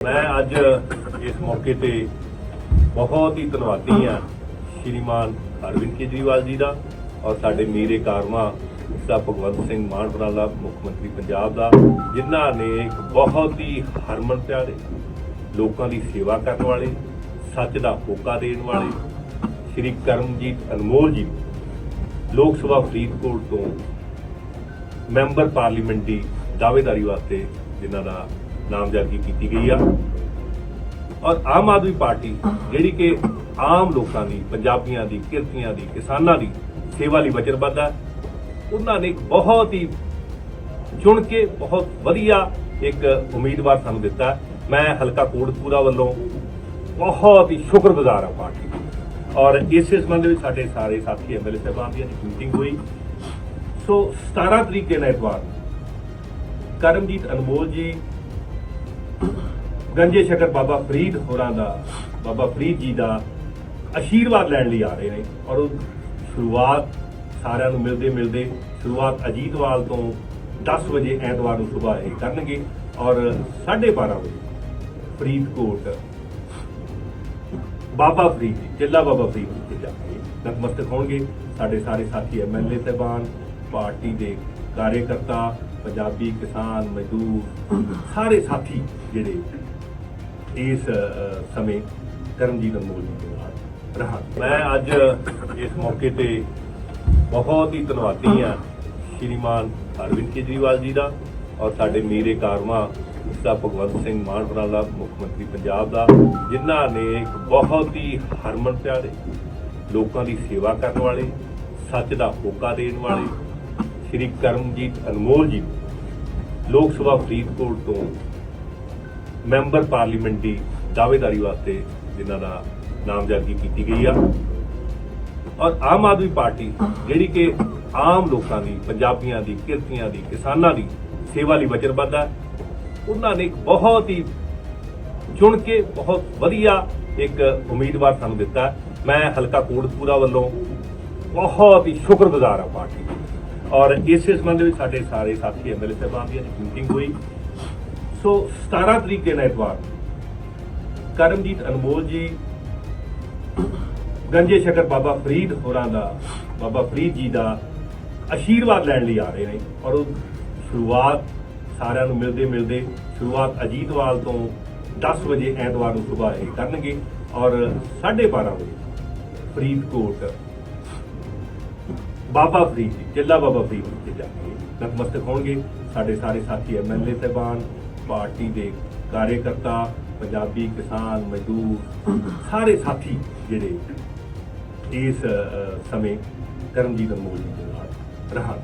ਮੈਂ ਅੱਜ ਇਸ ਮੌਕੇ ਤੇ ਬਹੁਤ ਹੀ ਧੰਨਵਾਦੀ ਹਾਂ ਸ਼੍ਰੀਮਾਨ ਅਰਵਿੰਦ ਕੇਜਰੀਵਾਲ ਜੀ ਦਾ ਔਰ ਸਾਡੇ ਮੀਰੇ ਕਾਰਮਾ ਦਾ ਭਗਵੰਤ ਸਿੰਘ ਮਾਨ ਬਰਾਲਾ ਮੁੱਖ ਮੰਤਰੀ ਪੰਜਾਬ ਦਾ, ਜਿਨ੍ਹਾਂ ਨੇ ਇੱਕ ਬਹੁਤ ਹੀ ਹਰਮਨ ਪਿਆਰੇ ਲੋਕਾਂ ਦੀ ਸੇਵਾ ਕਰਨ ਵਾਲੇ, ਸੱਚ ਦਾ ਹੋਕਾ ਦੇਣ ਵਾਲੇ ਸ਼੍ਰੀ ਕਰਮਜੀਤ ਅਨਮੋਲ ਜੀ ਲੋਕ ਸਭਾ ਫਰੀਦਕੋਟ ਤੋਂ ਮੈਂਬਰ ਪਾਰਲੀਮੈਂਟ ਦੀ ਦਾਅਵੇਦਾਰੀ ਵਾਸਤੇ ਜਿਨ੍ਹਾਂ ਦਾ ਨਾਮਜ਼ਦਗੀ ਕੀਤੀ ਗਈ ਆ। ਔਰ ਆਮ ਆਦਮੀ ਪਾਰਟੀ ਜਿਹੜੀ ਕਿ ਆਮ ਲੋਕਾਂ ਦੀ, ਪੰਜਾਬੀਆਂ ਦੀ, ਕਿਰਤੀਆਂ ਦੀ, ਕਿਸਾਨਾਂ ਦੀ ਸੇਵਾ ਲਈ ਵਚਨਬੱਧ ਹੈ ਉਹਨਾਂ ਨੇ ਬਹੁਤ ਹੀ ਚੁਣ ਕੇ ਬਹੁਤ ਵਧੀਆ ਇੱਕ ਉਮੀਦਵਾਰ ਸਾਨੂੰ ਦਿੱਤਾ। ਮੈਂ ਹਲਕਾ ਕੋਟਪੂਰਾ ਵੱਲੋਂ ਬਹੁਤ ਹੀ ਸ਼ੁਕਰਗੁਜ਼ਾਰ ਹਾਂ ਪਾਰਟੀ ਔਰ ਇਸੇ ਸੰਬੰਧ ਵਿੱਚ ਸਾਡੇ ਸਾਰੇ ਸਾਥੀ ਐਮਐਲਏ ਸਾਹਿਬਾਨ ਦੀ ਅੱਜ ਮੀਟਿੰਗ ਹੋਈ। ਸੋ 17 ਤਰੀਕ ਦੇ ਐਤਵਾਰ ਨੂੰ ਕਰਮਜੀਤ ਅਨਮੋਲ ਜੀ ਗੰਜੇ ਸ਼ਕਰ ਬਾਬਾ ਫਰੀਦ ਹੋਰਾਂ ਦਾ, ਬਾਬਾ ਫਰੀਦ ਜੀ ਦਾ ਆਸ਼ੀਰਵਾਦ ਲੈਣ ਲਈ ਆ ਰਹੇ ਨੇ। ਔਰ ਉਹ ਸ਼ੁਰੂਆਤ ਸਾਰਿਆਂ ਨੂੰ ਮਿਲਦੇ ਮਿਲਦੇ ਸ਼ੁਰੂਆਤ ਅਜੀਤਵਾਲ ਤੋਂ 10 ਵਜੇ ਐਤਵਾਰ ਨੂੰ ਸਵੇਰ ਇਹ ਕਰਨਗੇ। ਔਰ 12:30 ਵਜੇ ਫਰੀਦਕੋਟ ਬਾਬਾ ਫਰੀਦ ਜੀ ਜਿੱਲਾ ਬਾਬਾ ਫਰੀਦ ਜੀ ਤੇ ਜਾ ਕੇ ਨਤਮਸਤਕ ਹੋਣਗੇ। ਸਾਡੇ ਸਾਰੇ ਸਾਥੀ ਐਮਐਲਏ ਸਾਹਿਬਾਨ, ਪਾਰਟੀ ਦੇ ਕਾਰਜਕਰਤਾ, ਪੰਜਾਬੀ ਕਿਸਾਨ ਮਜ਼ਦੂਰ, ਸਾਰੇ ਸਾਥੀ ਜਿਹੜੇ ਇਸ ਸਮੇਂ ਕਰਮਜੀਤ ਅਨਮੋਲ ਜੀ ਦੇ ਨਾਲ ਰਹਾ। ਮੈਂ ਅੱਜ ਇਸ ਮੌਕੇ ਤੇ ਬਹੁਤ ਹੀ ਧੰਨਵਾਦੀ ਹਾਂ ਸ਼੍ਰੀਮਾਨ ਅਰਵਿੰਦ ਕੇਜਰੀਵਾਲ ਜੀ ਦਾ ਔਰ ਸਾਡੇ ਮੀਰੇ ਕਾਰਮਾ ਦਾ ਭਗਵੰਤ ਸਿੰਘ ਮਾਨ ਬਰਾਲਾ ਮੁੱਖ ਮੰਤਰੀ ਪੰਜਾਬ ਦਾ, ਜਿਨ੍ਹਾਂ ਨੇ ਇੱਕ ਬਹੁਤ ਹੀ ਹਰਮਨ ਪਿਆਰੇ ਲੋਕਾਂ ਦੀ ਸੇਵਾ ਕਰਨ ਵਾਲੇ, ਸੱਚ ਦਾ ਹੋਕਾ ਦੇਣ ਵਾਲੇ ਸ਼੍ਰੀ ਕਰਮਜੀਤ ਅਨਮੋਲ ਜੀ ਲੋਕ ਸਭਾ ਫਰੀਦਕੋਟ ਤੋਂ ਮੈਂਬਰ ਪਾਰਲੀਮੈਂਟ ਦੀ ਦਾਅਵੇਦਾਰੀ ਵਾਸਤੇ ਜਿਨ੍ਹਾਂ ਦਾ ਨਾਮਜ਼ਦਗੀ ਕੀਤੀ ਗਈ ਆ। ਔਰ ਆਮ ਆਦਮੀ ਪਾਰਟੀ ਜਿਹੜੀ ਕਿ ਆਮ ਲੋਕਾਂ ਦੀ, ਪੰਜਾਬੀਆਂ ਦੀ, ਕਿਰਤੀਆਂ ਦੀ, ਕਿਸਾਨਾਂ ਦੀ ਸੇਵਾ ਲਈ ਵਚਨਬੱਧ ਹੈ ਉਹਨਾਂ ਨੇ ਇੱਕ ਬਹੁਤ ਹੀ ਚੁਣ ਕੇ ਬਹੁਤ ਵਧੀਆ ਇੱਕ ਉਮੀਦਵਾਰ ਸਾਨੂੰ ਦਿੱਤਾ। ਮੈਂ ਹਲਕਾ ਕੋਟਪੂਰਾ ਵੱਲੋਂ ਬਹੁਤ ਹੀ ਸ਼ੁਕਰਗੁਜ਼ਾਰ ਹਾਂ ਪਾਰਟੀ ਔਰ ਇਸੇ ਸੰਬੰਧ ਵਿੱਚ ਸਾਡੇ ਸਾਰੇ ਸਾਥੀ ਐਮਐਲਏ ਸਾਹਿਬਾਨ ਦੀ ਅੱਜ ਮੀਟਿੰਗ ਹੋਈ। ਸੋ 17 ਤਰੀਕ ਦੇ ਐਤਵਾਰ ਨੂੰ ਕਰਮਜੀਤ ਅਨਮੋਲ ਜੀ, ਗੰਜੇ ਸ਼ਕਰ ਬਾਬਾ ਫਰੀਦ ਹੋਰਾਂ ਦਾ, ਬਾਬਾ ਫਰੀਦ ਜੀ ਦਾ ਆਸ਼ੀਰਵਾਦ ਲੈਣ ਲਈ ਆ ਰਹੇ ਨੇ ਔਰ ਉਹ ਸ਼ੁਰੂਆਤ ਸਾਰਿਆਂ ਨੂੰ ਮਿਲਦੇ ਮਿਲਦੇ ਸ਼ੁਰੂਆਤ ਅਜੀਤਵਾਲ ਤੋਂ 10 ਵਜੇ ਐਤਵਾਰ ਨੂੰ ਸਵੇਰ ਇਹ ਕਰਨਗੇ ਔਰ 12:30 ਵਜੇ ਫਰੀਦਕੋਟ ਬਾਬਾ ਫਰੀਦ ਜੀ ਜਿੱਲਾ ਬਾਬਾ ਫਰੀਦ ਜੀ ਤੇ ਜਾ ਕੇ ਨਤਮਸਤਕ ਹੋਣਗੇ। ਸਾਡੇ ਸਾਰੇ ਸਾਥੀ ਐਮਐਲਏ ਸਾਹਿਬਾਨ ਪਾਰਟੀ ਦੇ ਕਾਰਜਕਰਤਾ, ਪੰਜਾਬੀ ਕਿਸਾਨ, ਮਜ਼ਦੂਰ, ਸਾਰੇ ਸਾਥੀ ਜਿਹੜੇ ਇਸ ਸਮੇਂ ਕਰਮਜੀਤ ਅਨਮੋਲ ਜੀ ਦੇ ਨਾਲ ਰਹਾ